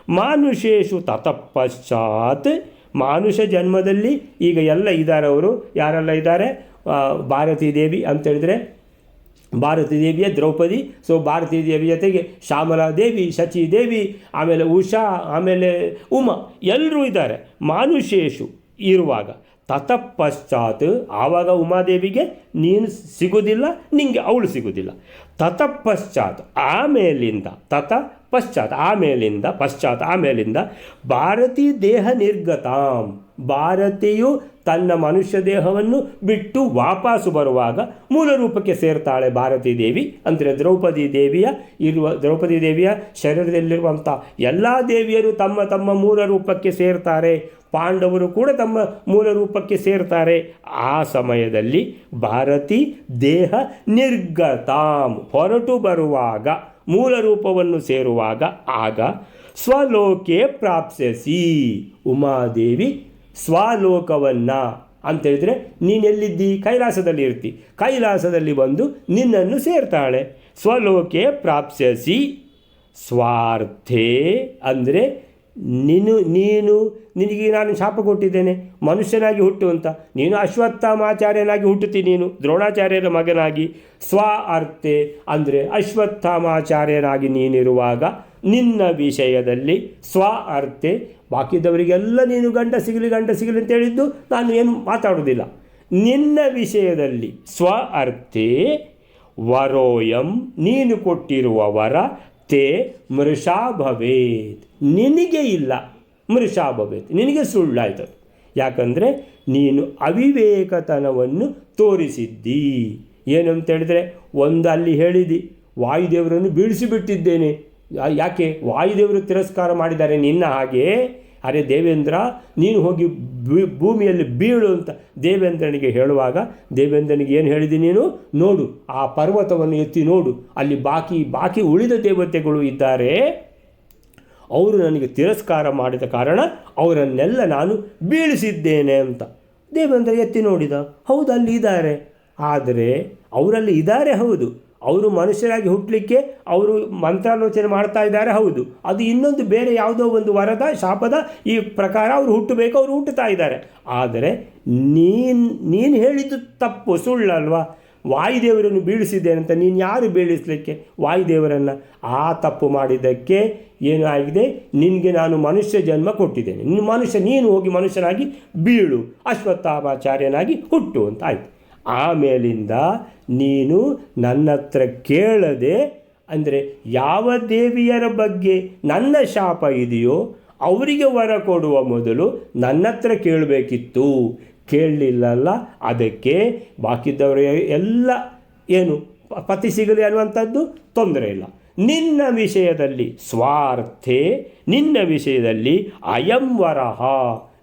ಮಾನುಷೇಶು ತತಪಶ್ಚಾತ್. ಮಾನುಷ ಜನ್ಮದಲ್ಲಿ ಈಗ ಎಲ್ಲ ಇದ್ದಾರೆ ಅವರು. ಯಾರೆಲ್ಲ ಇದ್ದಾರೆ ಭಾರತೀ ದೇವಿ ಅಂತೇಳಿದರೆ ಭಾರತೀ ದೇವಿಯ ದ್ರೌಪದಿ ಸೊ ಭಾರತೀ ದೇವಿ ಜೊತೆಗೆ ಶ್ಯಾಮಲಾ ದೇವಿ, ಶಚಿ ದೇವಿ, ಆಮೇಲೆ ಉಷಾ, ಆಮೇಲೆ ಉಮಾ ಎಲ್ಲರೂ ಇದ್ದಾರೆ. ಮಾನುಷೇಶು ಇರುವಾಗ ತತಪಶ್ಚಾತ್ ಆವಾಗ ಉಮಾದೇವಿಗೆ ನೀನು ಸಿಗೋದಿಲ್ಲ ನಿಮಗೆ ಅವಳು ಸಿಗೋದಿಲ್ಲ. ತತಪಶ್ಚಾತ್ ಆಮೇಲಿಂದ ತತ ಪಶ್ಚಾತ್ ಆಮೇಲಿಂದ ಪಶ್ಚಾತ್ ಆಮೇಲಿಂದ ಭಾರತೀ ದೇಹ ನಿರ್ಗತಾಂ. ಭಾರತೀಯು ತನ್ನ ಮನುಷ್ಯ ದೇಹವನ್ನು ಬಿಟ್ಟು ವಾಪಸ್ಸು ಬರುವಾಗ ಮೂಲ ರೂಪಕ್ಕೆ ಸೇರ್ತಾಳೆ ಭಾರತೀ ದೇವಿ. ಅಂದರೆ ದ್ರೌಪದಿ ದೇವಿಯ ಇರುವ, ದ್ರೌಪದಿ ದೇವಿಯ ಶರೀರದಲ್ಲಿರುವಂಥ ಎಲ್ಲ ದೇವಿಯರು ತಮ್ಮ ತಮ್ಮ ಮೂಲ ರೂಪಕ್ಕೆ ಸೇರ್ತಾರೆ. ಪಾಂಡವರು ಕೂಡ ತಮ್ಮ ಮೂಲ ರೂಪಕ್ಕೆ ಸೇರ್ತಾರೆ. ಆ ಸಮಯದಲ್ಲಿ ಭಾರತಿ ದೇಹ ನಿರ್ಗತಾಂ ಹೊರಟು ಬರುವಾಗ ಮೂಲ ರೂಪವನ್ನು ಸೇರುವಾಗ ಆಗ ಸ್ವಲೋಕೆ ಪ್ರಾಪ್ಸ್ಯಸಿ. ಉಮಾದೇವಿ ಸ್ವಲೋಕವನ್ನು ಅಂತೇಳಿದರೆ ನೀನೆಲ್ಲಿದ್ದಿ ಕೈಲಾಸದಲ್ಲಿ ಇರ್ತಿ. ಕೈಲಾಸದಲ್ಲಿ ಬಂದು ನಿನ್ನನ್ನು ಸೇರ್ತಾಳೆ. ಸ್ವಲೋಕೆ ಪ್ರಾಪ್ಸ್ಯಸಿ ಸ್ವಾರ್ಥೇ ಅಂದರೆ ನೀನು ನೀನು, ನಿನಗೆ ನಾನು ಶಾಪ ಕೊಟ್ಟಿದ್ದೇನೆ. ಮನುಷ್ಯನಾಗಿ ಹುಟ್ಟು ಅಂತ. ನೀನು ಅಶ್ವತ್ಥಾಮಾಚಾರ್ಯನಾಗಿ ಹುಟ್ಟುತ್ತಿ ನೀನು. ದ್ರೋಣಾಚಾರ್ಯರ ಮಗನಾಗಿ. ಸ್ವ ಅರ್ಥೆ ಅಂದರೆ ಅಶ್ವತ್ಥಾಮಾಚಾರ್ಯನಾಗಿ ನೀನಿರುವಾಗ ನಿನ್ನ ವಿಷಯದಲ್ಲಿ ಸ್ವ ಅರ್ಥೆ ಬಾಕಿದವರಿಗೆಲ್ಲ ನೀನು ಗಂಡ ಸಿಗಲಿ ಗಂಡ ಸಿಗಲಿ ಅಂತ ಹೇಳಿದ್ದು ನಾನು ಏನು ಮಾತಾಡೋದಿಲ್ಲ ನಿನ್ನ ವಿಷಯದಲ್ಲಿ ಸ್ವ ಅರ್ಥೆ ವರೋಯಂ ನೀನು ಕೊಟ್ಟಿರುವ ವರ ತೇ ಮೃಷಾ ಭವೇತ್ ನಿನಗೆ ಇಲ್ಲ ಮೃಷಾ ಭವೇತ್ ನಿನಗೆ ಸುಳ್ಳಾಯ್ತದು ಯಾಕಂದರೆ ನೀನು ಅವಿವೇಕತನವನ್ನು ತೋರಿಸಿದ್ದಿ. ಏನು ಅಂತ ಹೇಳಿದರೆ, ಒಂದು ಅಲ್ಲಿ ಹೇಳಿದಿ, ವಾಯುದೇವರನ್ನು ಬೀಳಿಸಿಬಿಟ್ಟಿದ್ದೇನೆ. ಯಾಕೆ? ವಾಯುದೇವರು ತಿರಸ್ಕಾರ ಮಾಡಿದ್ದಾರೆ ನಿನ್ನ ಹಾಗೆ. ಅರೆ ದೇವೇಂದ್ರ, ನೀನು ಹೋಗಿ ಭೂಮಿಯಲ್ಲಿ ಬೀಳು ಅಂತ ದೇವೇಂದ್ರನಿಗೆ ಹೇಳುವಾಗ, ದೇವೇಂದ್ರನಿಗೆ ಏನು ಹೇಳಿದಿ ನೀನು? ನೋಡು, ಆ ಪರ್ವತವನ್ನು ಎತ್ತಿ ನೋಡು, ಅಲ್ಲಿ ಬಾಕಿ ಬಾಕಿ ಉಳಿದ ದೇವತೆಗಳು ಇದ್ದಾರೆ. ಅವರು ನನಗೆ ತಿರಸ್ಕಾರ ಮಾಡಿದ ಕಾರಣ ಅವರನ್ನೆಲ್ಲ ನಾನು ಬೀಳಿಸಿದ್ದೇನೆ ಅಂತ. ದೇವೇಂದ್ರ ಎತ್ತಿ ನೋಡಿದ, ಹೌದು, ಅಲ್ಲಿ ಇದ್ದಾರೆ. ಆದರೆ, ಅವರಲ್ಲಿ ಇದ್ದಾರೆ ಹೌದು. ಅವರು ಮನುಷ್ಯರಾಗಿ ಹುಟ್ಟಲಿಕ್ಕೆ ಅವರು ಮಂತ್ರಾಲೋಚನೆ ಮಾಡ್ತಾ ಇದ್ದಾರೆ, ಹೌದು. ಅದು ಇನ್ನೊಂದು ಬೇರೆ ಯಾವುದೋ ಒಂದು ವರದ, ಶಾಪದ ಈ ಪ್ರಕಾರ ಅವರು ಹುಟ್ಟಬೇಕು, ಅವರು ಹುಟ್ಟುತ್ತಾ ಇದ್ದಾರೆ. ಆದರೆ ನೀನು ನೀನು ಹೇಳಿದ್ದು ತಪ್ಪು, ಸುಳ್ಳಲ್ವಾ? ವಾಯುದೇವರನ್ನು ಬೀಳಿಸಿದ್ದೇನೆ ಅಂತ ನೀನು ಯಾರು ಬೀಳಿಸಲಿಕ್ಕೆ? ವಾಯುದೇವರನ್ನು ಆ ತಪ್ಪು ಮಾಡಿದ್ದಕ್ಕೆ ಏನಾಗಿದೆ ನಿನಗೆ ನಾನು ಮನುಷ್ಯ ಜನ್ಮ ಕೊಟ್ಟಿದ್ದೇನೆ. ನಿನ್ನ ಮನುಷ್ಯ, ನೀನು ಹೋಗಿ ಮನುಷ್ಯನಾಗಿ ಬೀಳು, ಅಶ್ವತ್ಥಾಮಾಚಾರ್ಯನಾಗಿ ಹುಟ್ಟು ಅಂತ ಆಯಿತು. ಆಮೇಲಿಂದ ನೀನು ನನ್ನ ಹತ್ರ ಕೇಳದೆ, ಅಂದರೆ ಯಾವ ದೇವಿಯರ ಬಗ್ಗೆ ನನ್ನ ಶಾಪ ಇದೆಯೋ ಅವರಿಗೆ ವರ ಕೊಡುವ ಮೊದಲು ನನ್ನ ಹತ್ರ ಕೇಳಬೇಕಿತ್ತು. ಕೇಳಲಿಲ್ಲಲ್ಲ, ಅದಕ್ಕೆ ಬಾಕಿದ್ದವರು ಎಲ್ಲ ಏನು, ಪತಿ ಸಿಗಲಿ ಅನ್ನುವಂಥದ್ದು ತೊಂದರೆ ಇಲ್ಲ. ನಿನ್ನ ವಿಷಯದಲ್ಲಿ ಸ್ವಾರ್ಥೆ, ನಿನ್ನ ವಿಷಯದಲ್ಲಿ ಅಯಂ ವರಹ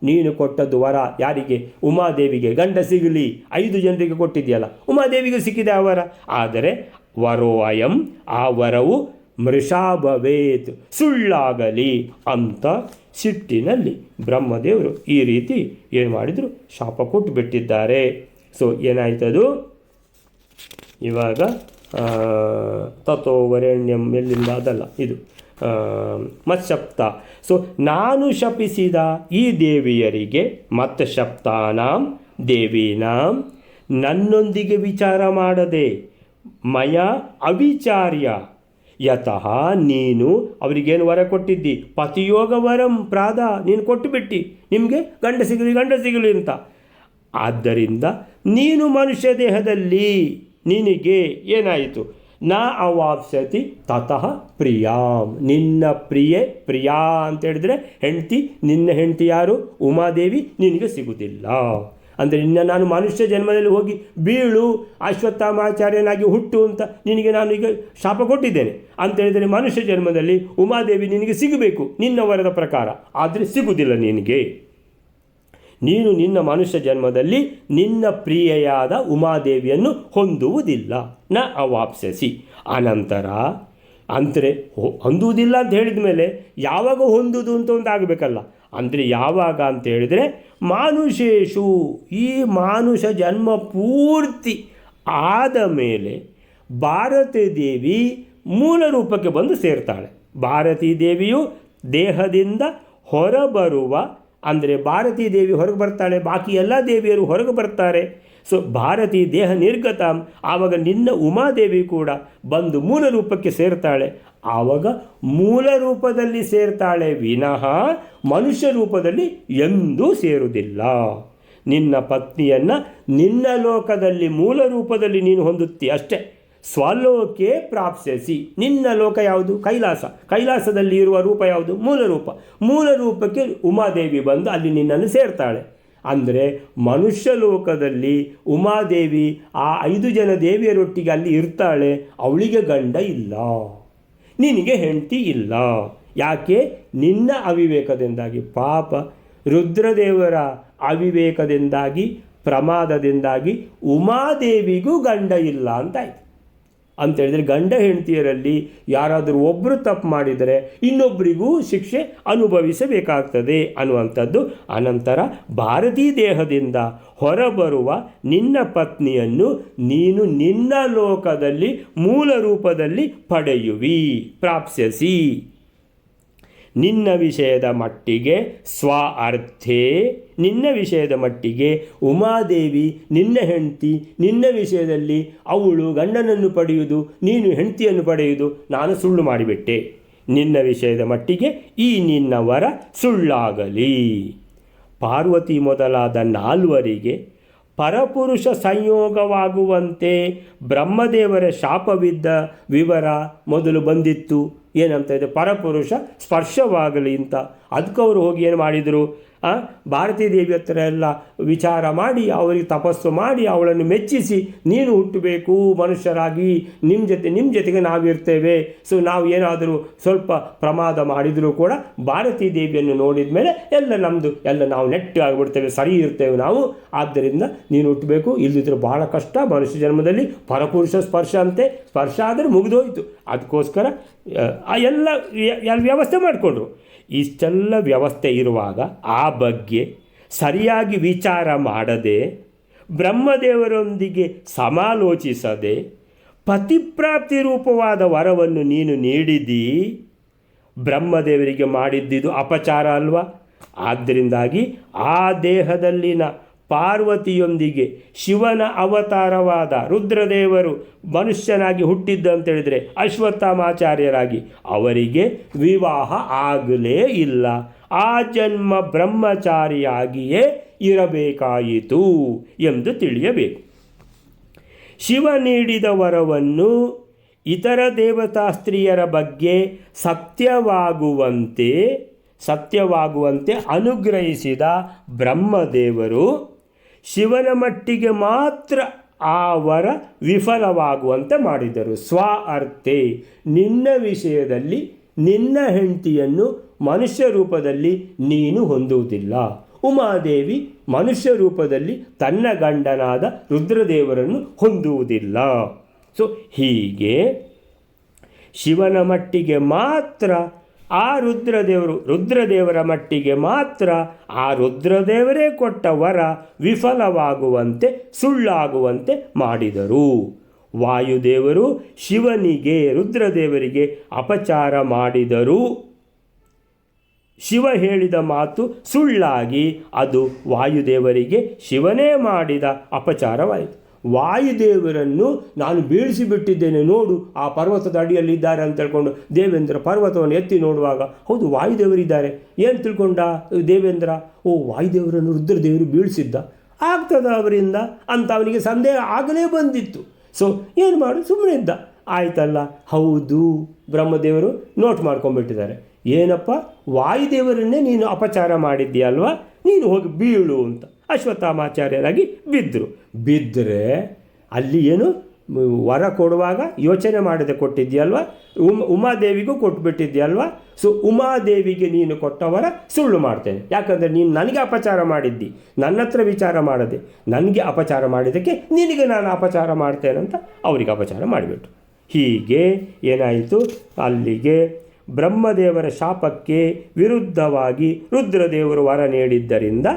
ನೀನು ಕೊಟ್ಟದ್ದು ವರ ಯಾರಿಗೆ? ಉಮಾದೇವಿಗೆ. ಗಂಡ ಸಿಗಲಿ. ಐದು ಜನರಿಗೆ ಕೊಟ್ಟಿದೆಯಲ್ಲ ಉಮಾದೇವಿಗೆ ಸಿಕ್ಕಿದೆ ಆ ವರ. ಆದರೆ ವರೋ ಅಯಂ, ಆ ವರವು ಮೃಷಾಭವೇತ್. ಸುಳ್ಳಾಗಲಿ ಅಂತ ಸಿಟ್ಟಿನಲ್ಲಿ ಬ್ರಹ್ಮದೇವರು ಈ ರೀತಿ ಏನು ಮಾಡಿದರು? ಶಾಪ ಕೊಟ್ಟು ಬಿಟ್ಟಿದ್ದಾರೆ. ಸೊ ಏನಾಯ್ತದು? ಇವಾಗ ತತೋ ವರೆಣ್ಯಂ ಎಲ್ಲಿಂದ? ಅದಲ್ಲ, ಇದು. ಮತ್ಸಪ್ತ. ಸೊ ನಾನು ಶಪಿಸಿದ ಈ ದೇವಿಯರಿಗೆ ಮತ್ತ ಶಪ್ತಾನಾಂ ದೇವೀನಾಂ, ನನ್ನೊಂದಿಗೆ ವಿಚಾರ ಮಾಡದೆ, ಮಯ ಅವಿಚಾರ್ಯ, ಯತಃ ನೀನು ಅವರಿಗೇನು ವರ ಕೊಟ್ಟಿದ್ದಿ? ಪತಿಯೋಗ ವರಂ ಪ್ರಾದ, ನೀನು ಕೊಟ್ಟು ಬಿಟ್ಟಿ. ನಿಮಗೆ ಗಂಡ ಸಿಗಲಿ ಗಂಡ ಸಿಗಲಿ ಅಂತ. ಆದ್ದರಿಂದ ನೀನು ಮನುಷ್ಯ ದೇಹದಲ್ಲಿ ನಿನಗೆ ಏನಾಯಿತು? ನ ಅವಾಪ್ಸತಿ ತತಃ ಪ್ರಿಯಾಂ. ನಿನ್ನ ಪ್ರಿಯೆ ಪ್ರಿಯಾ ಅಂತ ಹೇಳಿದ್ರೆ ಹೆಂಡತಿ, ನಿನ್ನ ಹೆಂಡತಿ ಯಾರು? ಉಮಾದೇವಿ, ನಿನಗೆ ಸಿಗುವುದಿಲ್ಲ. ಅಂದರೆ ನಿನ್ನ ನಾನು ಮನುಷ್ಯ ಜನ್ಮದಲ್ಲಿ ಹೋಗಿ ಬೀಳು, ಅಶ್ವತ್ಥಾಮಾಚಾರ್ಯನಾಗಿ ಹುಟ್ಟು ಅಂತ ನಿನಗೆ ನಾನು ಈಗ ಶಾಪ ಕೊಟ್ಟಿದ್ದೇನೆ. ಅಂತ ಹೇಳಿದರೆ ಮನುಷ್ಯ ಜನ್ಮದಲ್ಲಿ ಉಮಾದೇವಿ ನಿನಗೆ ಸಿಗಬೇಕು, ನಿನ್ನ ವರದ ಪ್ರಕಾರ. ಆದರೆ ಸಿಗುವುದಿಲ್ಲ ನಿನಗೆ. ನೀನು ನಿನ್ನ ಮನುಷ್ಯ ಜನ್ಮದಲ್ಲಿ ನಿನ್ನ ಪ್ರಿಯೆಯಾದ ಉಮಾದೇವಿಯನ್ನು ಹೊಂದುವುದಿಲ್ಲ. ನ ಅವಾಪ್ಸಿಸಿ ಅನಂತರ, ಅಂದರೆ ಹೊಂದುವುದಿಲ್ಲ ಅಂತ ಹೇಳಿದ ಮೇಲೆ ಯಾವಾಗ ಹೊಂದುವುದು ಅಂತ ಒಂದು ಆಗಬೇಕಲ್ಲ. ಅಂದರೆ ಯಾವಾಗ ಅಂತ ಹೇಳಿದರೆ ಮಾನುಷೇಶು ಈ ಮಾನುಷ ಜನ್ಮ ಪೂರ್ತಿ ಆದ ಮೇಲೆ ಭಾರತೀ ದೇವಿ ಮೂಲ ರೂಪಕ್ಕೆ ಬಂದು ಸೇರ್ತಾಳೆ. ಭಾರತೀ ದೇವಿಯು ದೇಹದಿಂದ ಹೊರಬರುವ ಅಂದರೆ ಭಾರತೀ ದೇವಿ ಹೊರಗೆ ಬರ್ತಾಳೆ, ಬಾಕಿ ಎಲ್ಲ ದೇವಿಯರು ಹೊರಗೆ ಬರ್ತಾರೆ. ಸೊ ಭಾರತೀ ದೇಹ ನಿರ್ಗತ, ಆವಾಗ ನಿನ್ನ ಉಮಾದೇವಿ ಕೂಡ ಬಂದು ಮೂಲ ರೂಪಕ್ಕೆ ಸೇರ್ತಾಳೆ. ಆವಾಗ ಮೂಲ ರೂಪದಲ್ಲಿ ಸೇರ್ತಾಳೆ, ವಿನಃ ಮನುಷ್ಯ ರೂಪದಲ್ಲಿ ಎಂದೂ ಸೇರುವುದಿಲ್ಲ. ನಿನ್ನ ಪತ್ನಿಯನ್ನು ನಿನ್ನ ಲೋಕದಲ್ಲಿ ಮೂಲ ರೂಪದಲ್ಲಿ ನೀನು ಹೊಂದುತ್ತಿ, ಅಷ್ಟೇ. ಸ್ವಲೋಕೆ ಪ್ರಾಪ್ಸಿಸಿ ನಿನ್ನ ಲೋಕ ಯಾವುದು? ಕೈಲಾಸ. ಕೈಲಾಸದಲ್ಲಿ ಇರುವ ರೂಪ ಯಾವುದು? ಮೂಲ ರೂಪ. ಮೂಲ ರೂಪಕ್ಕೆ ಉಮಾದೇವಿ ಬಂದು ಅಲ್ಲಿ ನಿನ್ನನ್ನು ಸೇರ್ತಾಳೆ. ಅಂದರೆ ಮನುಷ್ಯ ಲೋಕದಲ್ಲಿ ಉಮಾದೇವಿ ಆ ಐದು ಜನ ದೇವಿಯರೊಟ್ಟಿಗೆ ಅಲ್ಲಿ ಇರ್ತಾಳೆ. ಅವಳಿಗೆ ಗಂಡ ಇಲ್ಲ. ನಿನಗೆ ಹೆಂಡತಿ ಇಲ್ಲ. ಯಾಕೆ? ನಿನ್ನ ಅವಿವೇಕದಿಂದಾಗಿ. ಪಾಪ ರುದ್ರದೇವರ ಅವಿವೇಕದಿಂದಾಗಿ, ಪ್ರಮಾದದಿಂದಾಗಿ ಉಮಾದೇವಿಗೂ ಗಂಡ ಇಲ್ಲ ಅಂತಾಯ್ತು ಅಂತ ಹೇಳಿದರೆ ಗಂಡ ಹೆಂಡತಿಯರಲ್ಲಿ ಯಾರಾದರೂ ಒಬ್ಬರು ತಪ್ಪು ಮಾಡಿದರೆ ಇನ್ನೊಬ್ಬರಿಗೂ ಶಿಕ್ಷೆ ಅನುಭವಿಸಬೇಕಾಗ್ತದೆ ಅನ್ನುವಂಥದ್ದು. ಅನಂತರ ಭಾರತೀ ದೇಹದಿಂದ ಹೊರಬರುವ ನಿನ್ನ ಪತ್ನಿಯನ್ನು ನೀನು ನಿನ್ನ ಲೋಕದಲ್ಲಿ ಮೂಲ ರೂಪದಲ್ಲಿ ಪಡೆಯುವಿ. ಪ್ರಾಪ್ಸ್ಯಸಿ. ನಿನ್ನ ವಿಷಯದ ಮಟ್ಟಿಗೆ ಸ್ವ ಅರ್ಥೇ, ನಿನ್ನ ವಿಷಯದ ಮಟ್ಟಿಗೆ ಉಮಾದೇವಿ, ನಿನ್ನ ಹೆಂಡತಿ, ನಿನ್ನ ವಿಷಯದಲ್ಲಿ ಅವಳು ಗಂಡನನ್ನು ಪಡೆಯುವುದು ನೀನು ಹೆಂಡತಿಯನ್ನು ಪಡೆಯುವುದು ನಾನು ಸುಳ್ಳು ಮಾಡಿಬಿಟ್ಟೆ. ನಿನ್ನ ವಿಷಯದ ಮಟ್ಟಿಗೆ ಈ ನಿನ್ನ ವರ ಸುಳ್ಳಾಗಲಿ. ಪಾರ್ವತಿ ಮೊದಲಾದ ನಾಲ್ವರಿಗೆ ಪರಪುರುಷ ಸಂಯೋಗವಾಗುವಂತೆ ಬ್ರಹ್ಮದೇವರ ಶಾಪವಿದ್ದ ವಿವರ ಮೊದಲು ಬಂದಿತ್ತು. ಏನಂತ ಇದೆ ಪರಪುರುಷ ಸ್ಪರ್ಶವಾಗಲಿ ಅಂತ. ಅದಕ್ಕೆ ಅವರು ಹೋಗಿ ಏನು ಮಾಡಿದರು? ಭಾರತೀ ದೇವಿ ಹತ್ರ ಎಲ್ಲ ವಿಚಾರ ಮಾಡಿ, ಅವರಿಗೆ ತಪಸ್ಸು ಮಾಡಿ, ಅವಳನ್ನು ಮೆಚ್ಚಿಸಿ, ನೀನು ಹುಟ್ಟಬೇಕು, ಮನುಷ್ಯರಾಗಿ ನಿಮ್ಮ ಜೊತೆ ನಿಮ್ಮ ಜೊತೆಗೆ ನಾವಿರ್ತೇವೆ. ಸೊ ನಾವು ಏನಾದರೂ ಸ್ವಲ್ಪ ಪ್ರಮಾದ ಮಾಡಿದರೂ ಕೂಡ ಭಾರತೀ ದೇವಿಯನ್ನು ನೋಡಿದ ಮೇಲೆ ಎಲ್ಲ ನಮ್ಮದು ಎಲ್ಲ ನಾವು ನೆಟ್ಟು ಆಗಿಬಿಡ್ತೇವೆ, ಸರಿ ಇರ್ತೇವೆ ನಾವು. ಆದ್ದರಿಂದ ನೀನು ಹುಟ್ಟಬೇಕು ಇಲ್ಲದಿದ್ದರೆ ಭಾಳ ಕಷ್ಟ. ಮನುಷ್ಯ ಜನ್ಮದಲ್ಲಿ ಪರಪುರುಷ ಸ್ಪರ್ಶ ಅಂತೆ. ಸ್ಪರ್ಶ ಆದರೆ ಮುಗಿದೋಯಿತು. ಅದಕ್ಕೋಸ್ಕರ ಎಲ್ಲ ವ್ಯವಸ್ಥೆ ಮಾಡಿಕೊಂಡ್ರು. ಇಷ್ಟೆಲ್ಲ ವ್ಯವಸ್ಥೆ ಇರುವಾಗ ಆ ಬಗ್ಗೆ ಸರಿಯಾಗಿ ವಿಚಾರ ಮಾಡದೆ ಬ್ರಹ್ಮದೇವರೊಂದಿಗೆ ಸಮಾಲೋಚಿಸದೆ ಪತಿಪ್ರಾಪ್ತಿ ರೂಪವಾದ ವರವನ್ನು ನೀನು ನೀಡಿದಿ ಬ್ರಹ್ಮದೇವರಿಗೆ ಮಾಡಿದ್ದಿದು ಅಪಚಾರ ಅಲ್ವಾ? ಆದ್ದರಿಂದಾಗಿ ಆ ದೇಹದಲ್ಲಿನ ಪಾರ್ವತಿಯೊಂದಿಗೆ ಶಿವನ ಅವತಾರವಾದ ರುದ್ರದೇವರು ಮನುಷ್ಯನಾಗಿ ಹುಟ್ಟಿದ್ದು ಅಂತೇಳಿದರೆ ಅಶ್ವತ್ಥಾಮಾಚಾರ್ಯರಾಗಿ ಅವರಿಗೆ ವಿವಾಹ ಆಗಲೇ ಇಲ್ಲ. ಆ ಜನ್ಮ ಬ್ರಹ್ಮಚಾರಿಯಾಗಿಯೇ ಇರಬೇಕಾಯಿತು ಎಂದು ತಿಳಿಯಬೇಕು. ಶಿವ ನೀಡಿದ ವರವನ್ನು ಇತರ ದೇವತಾಸ್ತ್ರೀಯರ ಬಗ್ಗೆ ಸತ್ಯವಾಗುವಂತೆ ಸತ್ಯವಾಗುವಂತೆ ಅನುಗ್ರಹಿಸಿದ ಬ್ರಹ್ಮದೇವರು ಶಿವನ ಮಟ್ಟಿಗೆ ಮಾತ್ರ ಆ ವರ ವಿಫಲವಾಗುವಂತೆ ಮಾಡಿದರು. ಸ್ವ ಅರ್ಥೆ ನಿನ್ನ ವಿಷಯದಲ್ಲಿ ನಿನ್ನ ಹೆಂಡತಿಯನ್ನು ಮನುಷ್ಯ ರೂಪದಲ್ಲಿ ನೀನು ಹೊಂದುವುದಿಲ್ಲ. ಉಮಾದೇವಿ ಮನುಷ್ಯ ರೂಪದಲ್ಲಿ ತನ್ನ ಗಂಡನಾದ ರುದ್ರದೇವರನ್ನು ಹೊಂದುವುದಿಲ್ಲ. ಸೊ ಹೀಗೆ ಶಿವನ ಮಟ್ಟಿಗೆ ಮಾತ್ರ ಆ ರುದ್ರದೇವರು ರುದ್ರದೇವರ ಮಟ್ಟಿಗೆ ಮಾತ್ರ ಆ ರುದ್ರದೇವರೇ ಕೊಟ್ಟ ವರ ವಿಫಲವಾಗುವಂತೆ, ಸುಳ್ಳಾಗುವಂತೆ ಮಾಡಿದರು. ವಾಯುದೇವರು ಶಿವನಿಗೆ, ರುದ್ರದೇವರಿಗೆ ಅಪಚಾರ ಮಾಡಿದರು. ಶಿವ ಹೇಳಿದ ಮಾತು ಸುಳ್ಳಾಗಿ ಅದು ವಾಯುದೇವರಿಗೆ ಶಿವನೇ ಮಾಡಿದ ಅಪಚಾರವಾಯಿತು. ವಾಯುದೇವರನ್ನು ನಾನು ಬೀಳಿಸಿಬಿಟ್ಟಿದ್ದೇನೆ. ನೋಡು, ಆ ಪರ್ವತದ ಅಡಿಯಲ್ಲಿ ಇದ್ದಾರೆ ಅಂತ ಹೇಳ್ಕೊಂಡು ದೇವೇಂದ್ರ ಪರ್ವತವನ್ನು ಎತ್ತಿ ನೋಡುವಾಗ, ಹೌದು, ವಾಯುದೇವರಿದ್ದಾರೆ. ಏನು ತಿಳ್ಕೊಂಡ ದೇವೇಂದ್ರ? ಓ, ವಾಯುದೇವರನ್ನು ರುದ್ರದೇವರು ಬೀಳಿಸಿದ್ದ. ಆಗ್ತದ ಅವರಿಂದ? ಅಂತ ಅವನಿಗೆ ಸಂದೇಹ ಆಗಲೇ ಬಂದಿತ್ತು. ಸೊ ಏನು ಮಾಡು ಸುಮ್ಮನೆ ಇದ್ದ. ಆಯ್ತಲ್ಲ, ಹೌದು, ಬ್ರಹ್ಮದೇವರು ನೋಟ್ ಮಾಡ್ಕೊಂಡ್ಬಿಟ್ಟಿದ್ದಾರೆ. ಏನಪ್ಪ? ವಾಯುದೇವರನ್ನೇ ನೀನು ಅಪಚಾರ ಮಾಡಿದ್ದೀಯಲ್ವಾ? ನೀನು ಹೋಗಿ ಬೀಳು ಅಂತ. ಅಶ್ವತ್ಥಾಮಾಚಾರ್ಯರಾಗಿ ಬಿದ್ದರು ಬಿದ್ದರೆ ಅಲ್ಲಿ ಏನು ವರ ಕೊಡುವಾಗ ಯೋಚನೆ ಮಾಡದೆ ಕೊಟ್ಟಿದ್ಯಲ್ವ ಉಮ್, ಉಮಾದೇವಿಗೂ ಕೊಟ್ಬಿಟ್ಟಿದ್ಯಲ್ವ ಸೊ ಉಮಾದೇವಿಗೆ ನೀನು ಕೊಟ್ಟವರ ಸುಳ್ಳು ಮಾಡ್ತೇನೆ. ಯಾಕಂದರೆ ನೀನು ನನಗೆ ಅಪಚಾರ ಮಾಡಿದ್ದಿ. ನನ್ನ ಹತ್ರ ವಿಚಾರ ಮಾಡದೆ. ನನಗೆ ಅಪಚಾರ ಮಾಡಿದ್ದಕ್ಕೆ ನಿನಗೆ ನಾನು ಅಪಚಾರ ಮಾಡ್ತೇನೆ ಅಂತ ಅವರಿಗೆ ಅಪಚಾರ ಮಾಡಿಬಿಟ್ಟು ಹೀಗೆ ಏನಾಯಿತು? ಅಲ್ಲಿಗೆ ಬ್ರಹ್ಮದೇವರ ಶಾಪಕ್ಕೆ ವಿರುದ್ಧವಾಗಿ ರುದ್ರದೇವರು ವರ ನೀಡಿದ್ದರಿಂದ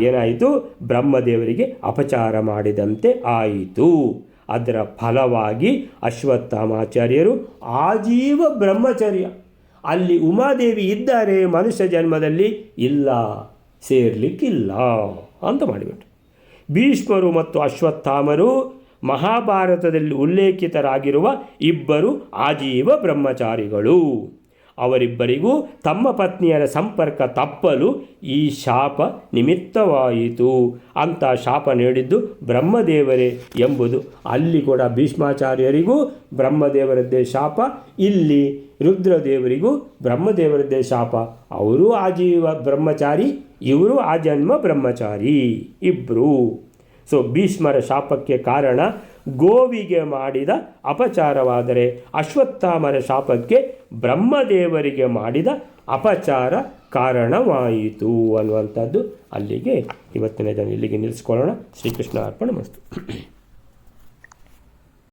ಏನಾಯಿತು ಬ್ರಹ್ಮದೇವರಿಗೆ ಅಪಚಾರ ಮಾಡಿದಂತೆ ಆಯಿತು. ಅದರ ಫಲವಾಗಿ ಅಶ್ವತ್ಥಾಮಾಚಾರ್ಯರು ಆಜೀವ ಬ್ರಹ್ಮಚರ್ಯ. ಅಲ್ಲಿ ಉಮಾದೇವಿ ಇದ್ದಾರೆ, ಮನುಷ್ಯ ಜನ್ಮದಲ್ಲಿ ಇಲ್ಲ, ಸೇರ್ಲಿಕ್ಕಿಲ್ಲ ಅಂತ ಮಾಡಿಬಿಟ್ರು. ಭೀಷ್ಮರು ಮತ್ತು ಅಶ್ವತ್ಥಾಮರು ಮಹಾಭಾರತದಲ್ಲಿ ಉಲ್ಲೇಖಿತರಾಗಿರುವ ಇಬ್ಬರು ಆಜೀವ ಬ್ರಹ್ಮಚಾರಿಗಳು. ಅವರಿಬ್ಬರಿಗೂ ತಮ್ಮ ಪತ್ನಿಯರ ಸಂಪರ್ಕ ತಪ್ಪಲು ಈ ಶಾಪ ನಿಮಿತ್ತವಾಯಿತು. ಅಂತ ಶಾಪ ನೀಡಿದ್ದು ಬ್ರಹ್ಮದೇವರೇ ಎಂಬುದು. ಅಲ್ಲಿ ಕೂಡ ಭೀಷ್ಮಾಚಾರ್ಯರಿಗೂ ಬ್ರಹ್ಮದೇವರದ್ದೇ ಶಾಪ, ಇಲ್ಲಿ ರುದ್ರದೇವರಿಗೂ ಬ್ರಹ್ಮದೇವರದ್ದೇ ಶಾಪ. ಅವರು ಆಜೀವ ಬ್ರಹ್ಮಚಾರಿ, ಇವರು ಆಜನ್ಮ ಬ್ರಹ್ಮಚಾರಿ ಇಬ್ಬರು ಸೊ ಭೀಷ್ಮರ ಶಾಪಕ್ಕೆ ಕಾರಣ ಗೋವಿಗೆ ಮಾಡಿದ ಅಪಚಾರವಾದರೆ ಅಶ್ವತ್ಥಾಮರ ಶಾಪಕ್ಕೆ ಬ್ರಹ್ಮದೇವರಿಗೆ ಮಾಡಿದ ಅಪಚಾರ ಕಾರಣವಾಯಿತು ಅನ್ನುವಂಥದ್ದು ಅಲ್ಲಿಗೆ ಇವತ್ತಿನ ದಿನ ಇಲ್ಲಿಗೆ ನಿಲ್ಲಿಸ್ಕೊಳ್ಳೋಣ. ಶ್ರೀಕೃಷ್ಣ ಅರ್ಪಣ ಮಸ್ತು